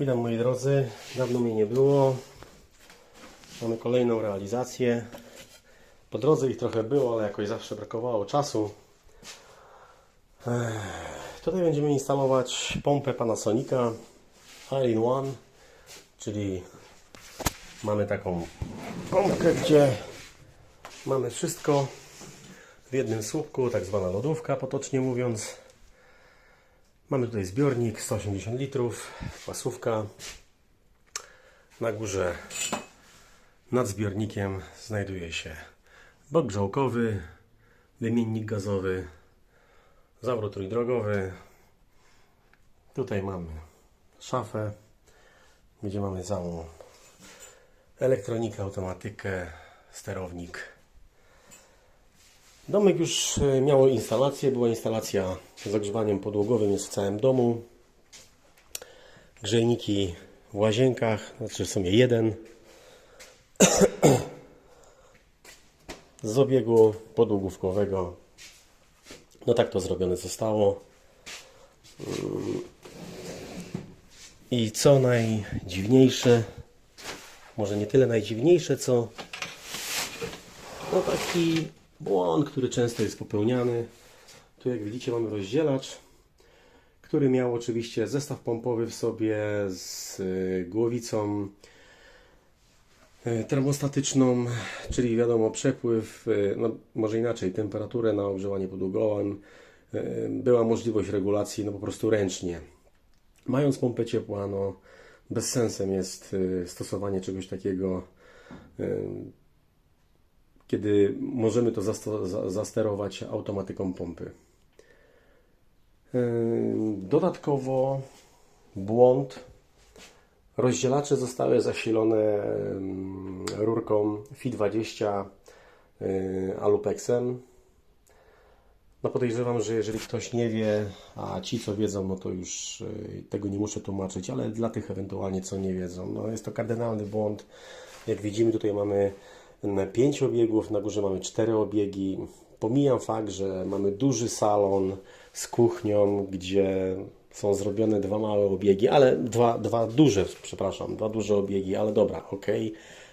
Witam moi drodzy, dawno mnie nie było. Mamy kolejną realizację. Po drodze ich trochę było, ale jakoś zawsze brakowało czasu. Tutaj będziemy instalować pompę Panasonica All-in-One, czyli mamy taką pompkę, gdzie mamy wszystko w jednym słupku, tak zwana lodówka potocznie mówiąc. Mamy tutaj zbiornik 180 litrów, pasówka. Na górze nad zbiornikiem znajduje się bok grzałkowy, wymiennik gazowy, zawrót trójdrogowy. Tutaj mamy szafę, gdzie mamy całą elektronikę, automatykę, sterownik. Domek już e, miał instalację, była instalacja z ogrzewaniem podłogowym jest w całym domu. Grzejniki w łazienkach, znaczy w sumie jeden. Z obiegu podłogówkowego. No tak to zrobione zostało. I co najdziwniejsze, może nie tyle najdziwniejsze, co no taki błąd, który często jest popełniany. Tu jak widzicie mamy rozdzielacz, który miał oczywiście zestaw pompowy w sobie z y, głowicą y, termostatyczną, czyli wiadomo przepływ, y, no może inaczej, temperaturę na ogrzewanie podłogowym. Y, Była możliwość regulacji no po prostu ręcznie. Mając pompę ciepła, no bez sensem jest stosowanie czegoś takiego kiedy możemy to zasterować automatyką pompy. Ym, Dodatkowo błąd. Rozdzielacze zostały zasilone ym, rurką FI20 y, Alupexem. No podejrzewam, że jeżeli ktoś nie wie, a ci co wiedzą, no to już tego nie muszę tłumaczyć, ale dla tych ewentualnie co nie wiedzą, no jest to kardynalny błąd. Jak widzimy tutaj mamy 5 obiegów, na górze mamy 4 obiegi. Pomijam fakt, że mamy duży salon z kuchnią, gdzie są zrobione dwa małe obiegi, ale dwa, dwa duże, przepraszam, dwa duże obiegi, ale dobra, ok.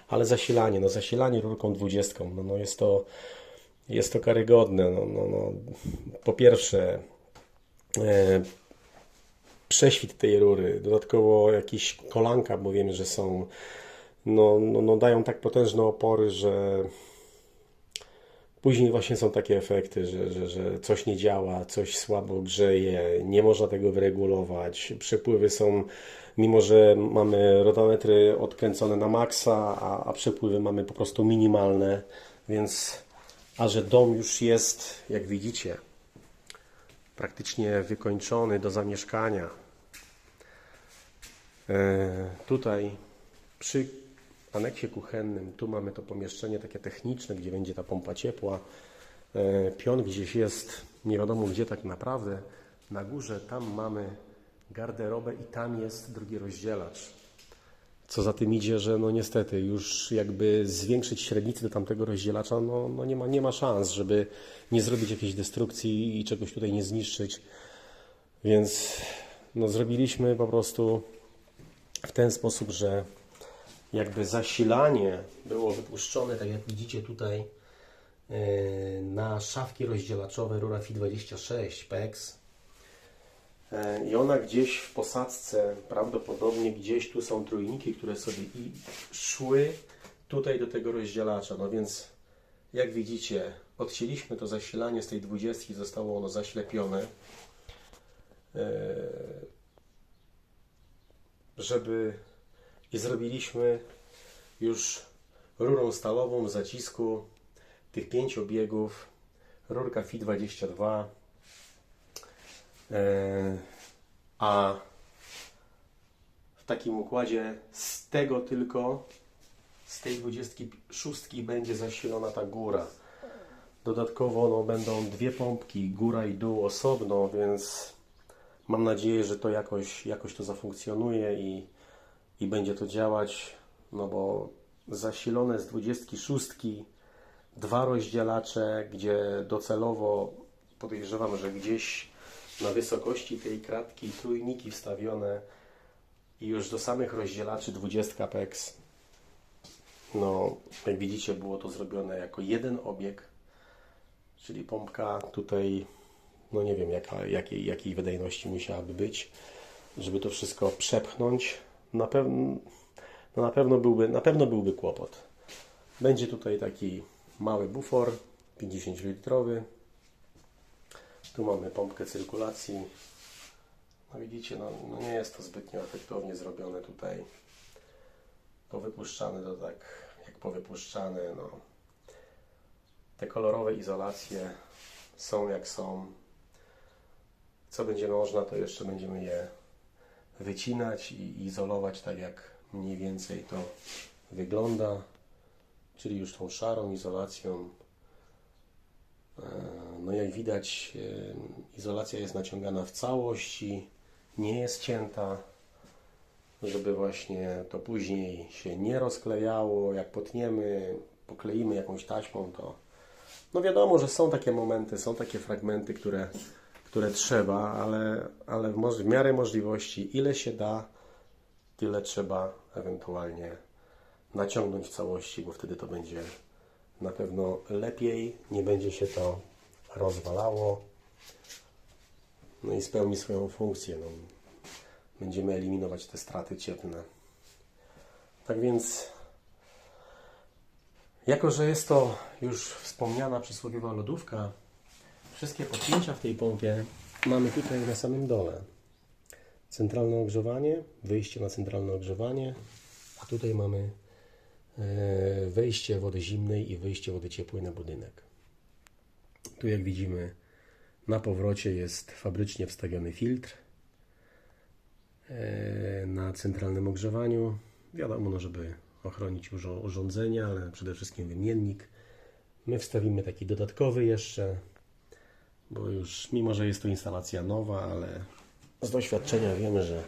Ale zasilanie, no zasilanie rurką 20, no, no jest to jest to karygodne. No, no, no. Po pierwsze, e, prześwit tej rury, dodatkowo jakieś kolanka, bo wiemy, że są, no, no, no dają tak potężne opory, że później właśnie są takie efekty, że, że, że coś nie działa, coś słabo grzeje, nie można tego wyregulować. Przepływy są, mimo że mamy rotametry odkręcone na maksa, a, a przepływy mamy po prostu minimalne, więc a że dom już jest, jak widzicie, praktycznie wykończony do zamieszkania. E, Tutaj przy aneksie kuchennym, tu mamy to pomieszczenie takie techniczne, gdzie będzie ta pompa ciepła. E, Pion gdzieś jest, nie wiadomo gdzie tak naprawdę. Na górze tam mamy garderobę i tam jest drugi rozdzielacz. Co za tym idzie, że no niestety już jakby zwiększyć średnicę do tamtego rozdzielacza, no, no nie, ma, nie ma szans, żeby nie zrobić jakiejś destrukcji i czegoś tutaj nie zniszczyć. Więc no zrobiliśmy po prostu w ten sposób, że jakby zasilanie było wypuszczone, tak jak widzicie tutaj, yy, na szafki rozdzielaczowe rura FI26 PEX. E, I ona gdzieś w posadzce, prawdopodobnie gdzieś tu są trójniki, które sobie i szły tutaj do tego rozdzielacza. No więc jak widzicie, odcięliśmy to zasilanie z tej 20, zostało ono zaślepione. E, Żeby i zrobiliśmy już rurą stalową w zacisku tych pięć obiegów, rurka FI22 E, A w takim układzie z tego tylko, z tej 26 będzie zasilona ta góra. Dodatkowo no, będą dwie pompki, góra i dół osobno, więc mam nadzieję, że to jakoś, jakoś to zafunkcjonuje i, i będzie to działać, no bo zasilone z 26 dwa rozdzielacze, gdzie docelowo podejrzewam, że gdzieś na wysokości tej kratki trójniki wstawione I już do samych rozdzielaczy 20 PEX, no jak widzicie było to zrobione jako jeden obieg, czyli pompka tutaj, no nie wiem jaka, jakiej, jakiej wydajności musiałaby być, żeby to wszystko przepchnąć. Na pewno, no na pewno byłby, na pewno byłby kłopot. Będzie tutaj taki mały bufor, 50 litrowy. Tu mamy pompkę cyrkulacji. No widzicie, no, no nie jest to zbytnio efektownie zrobione tutaj. Powypuszczane to tak jak powypuszczane, no. Te kolorowe izolacje są jak są. Co będzie można, to jeszcze będziemy je wycinać i izolować tak jak mniej więcej to wygląda. Czyli już tą szarą izolacją. E, No jak widać, e, izolacja jest naciągana w całości, nie jest cięta, żeby właśnie to później się nie rozklejało. Jak potniemy, pokleimy jakąś taśmą, to no wiadomo, że są takie momenty, są takie fragmenty, które, które trzeba, ale, ale w, miarę możliwości, ile się da, tyle trzeba ewentualnie naciągnąć w całości, bo wtedy to będzie na pewno lepiej, nie będzie się to rozwalało, no i spełni swoją funkcję. No, będziemy eliminować te straty cieplne. Tak więc, jako że jest to już wspomniana przysłowiowa lodówka, wszystkie podpięcia w tej pompie mamy tutaj na samym dole. Centralne ogrzewanie, wyjście na centralne ogrzewanie, a tutaj mamy e, wejście wody zimnej i wyjście wody ciepłej na budynek. Tu jak widzimy na powrocie jest fabrycznie wstawiony filtr e, na centralnym ogrzewaniu. Wiadomo, no, żeby ochronić urządzenia, ale przede wszystkim wymiennik. My wstawimy taki dodatkowy jeszcze, bo już mimo, że jest to instalacja nowa, ale z doświadczenia wiemy, że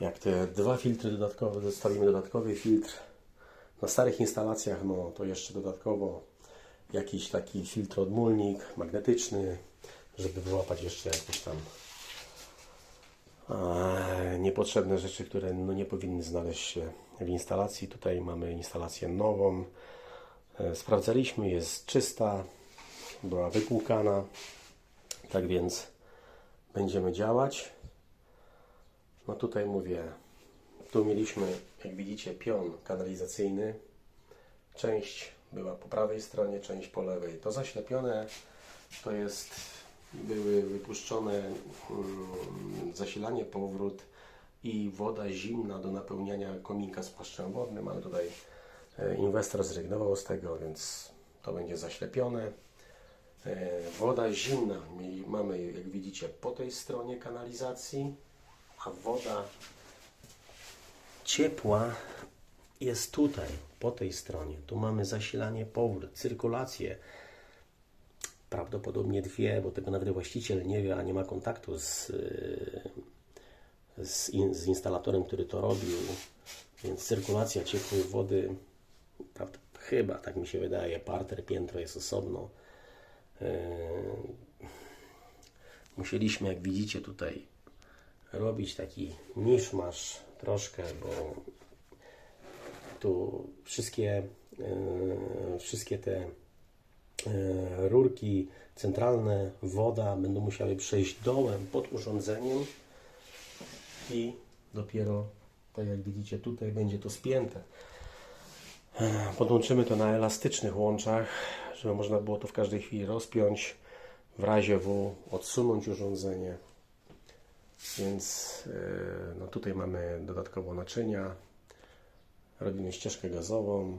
jak te dwa filtry dodatkowe, zostawimy dodatkowy filtr na starych instalacjach, no to jeszcze dodatkowo jakiś taki filtr odmulnik magnetyczny, żeby wyłapać jeszcze jakieś tam e, niepotrzebne rzeczy, które no, nie powinny znaleźć się w instalacji. Tutaj mamy instalację nową. E, Sprawdzaliśmy, jest czysta, była wypłukana, tak więc będziemy działać. No tutaj mówię, tu mieliśmy, jak widzicie, pion kanalizacyjny. Część była po prawej stronie, część po lewej. To zaślepione to jest, były wypuszczone mm, zasilanie, powrót i woda zimna do napełniania kominka z płaszczem wodnym, ale tutaj e, inwestor zrezygnował z tego, więc to będzie zaślepione. E, Woda zimna mamy, jak widzicie, po tej stronie kanalizacji, a woda ciepła jest tutaj, po tej stronie. Tu mamy zasilanie, powrót, cyrkulację. Prawdopodobnie dwie, bo tego nawet właściciel nie wie, a nie ma kontaktu z, yy, z, in, z instalatorem, który to robił. Więc cyrkulacja ciepłej wody, prawd- chyba tak mi się wydaje, parter, piętro jest osobno. Yy, musieliśmy, jak widzicie tutaj, robić taki miszmasz troszkę, bo tu wszystkie, e, wszystkie te e, rurki centralne, woda będą musiały przejść dołem pod urządzeniem i dopiero, tak jak widzicie tutaj, będzie to spięte. Podłączymy to na elastycznych łączach, żeby można było to w każdej chwili rozpiąć, w razie W odsunąć urządzenie. Więc e, no tutaj mamy dodatkowo naczynia, robimy ścieżkę gazową.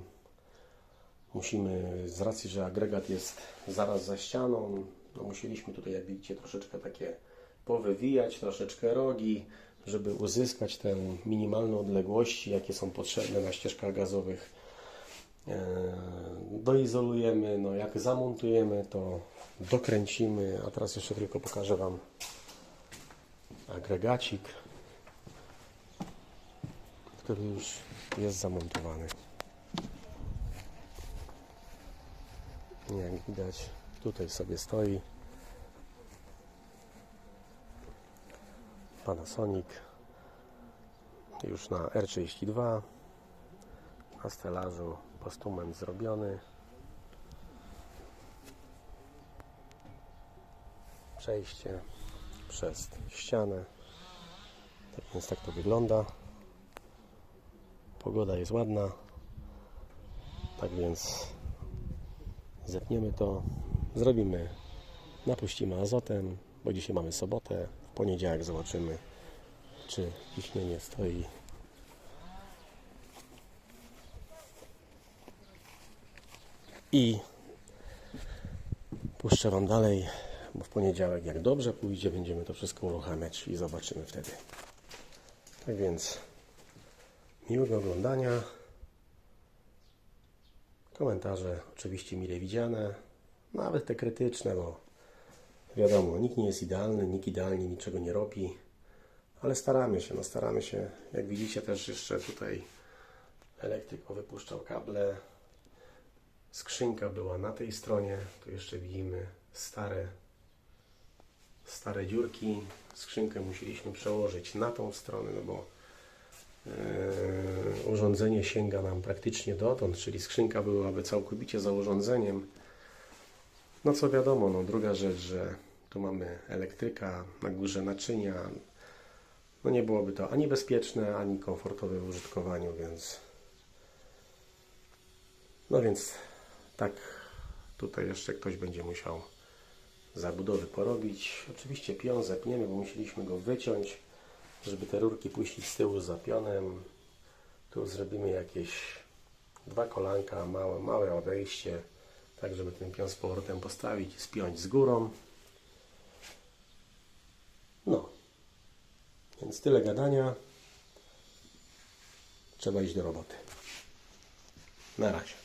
Musimy, z racji, że agregat jest zaraz za ścianą, no musieliśmy tutaj, jak widzicie, troszeczkę takie powywijać, troszeczkę rogi, żeby uzyskać tę minimalną odległości, jakie są potrzebne na ścieżkach gazowych. E, Doizolujemy, no jak zamontujemy, to dokręcimy, a teraz jeszcze tylko pokażę Wam agregacik, który już jest zamontowany. Jak widać, tutaj sobie stoi Panasonic już na R32 na stelażu postument zrobiony. Przejście przez ścianę. Tak więc tak to wygląda. Pogoda jest ładna. Tak więc zetniemy to. Zrobimy. Napuścimy azotem bo dzisiaj mamy sobotę. W poniedziałek zobaczymy czy ciśnienie stoi i puszczę Wam dalej, bo w poniedziałek jak dobrze pójdzie, będziemy to wszystko uruchamiać i zobaczymy wtedy. Tak więc miłego oglądania. Komentarze oczywiście mile widziane, nawet te krytyczne, bo wiadomo, nikt nie jest idealny, nikt idealnie niczego nie robi, ale staramy się, no staramy się. Jak widzicie też jeszcze tutaj elektryk wypuszczał kable, skrzynka była na tej stronie, tu jeszcze widzimy stare, stare dziurki. Skrzynkę musieliśmy przełożyć na tą stronę, no bo e, urządzenie sięga nam praktycznie dotąd, czyli skrzynka byłaby całkowicie za urządzeniem. No co wiadomo, no druga rzecz, że tu mamy elektryka, na górze naczynia. No nie byłoby to ani bezpieczne, ani komfortowe w użytkowaniu, więc no więc tak tutaj jeszcze ktoś będzie musiał zabudowy porobić. Oczywiście pion zepniemy, bo musieliśmy go wyciąć, żeby te rurki puścić z tyłu za pionem. Tu zrobimy jakieś dwa kolanka, małe, małe odejście, tak żeby ten pion z powrotem postawić i spiąć z górą. No, więc tyle gadania. Trzeba iść do roboty. Na razie.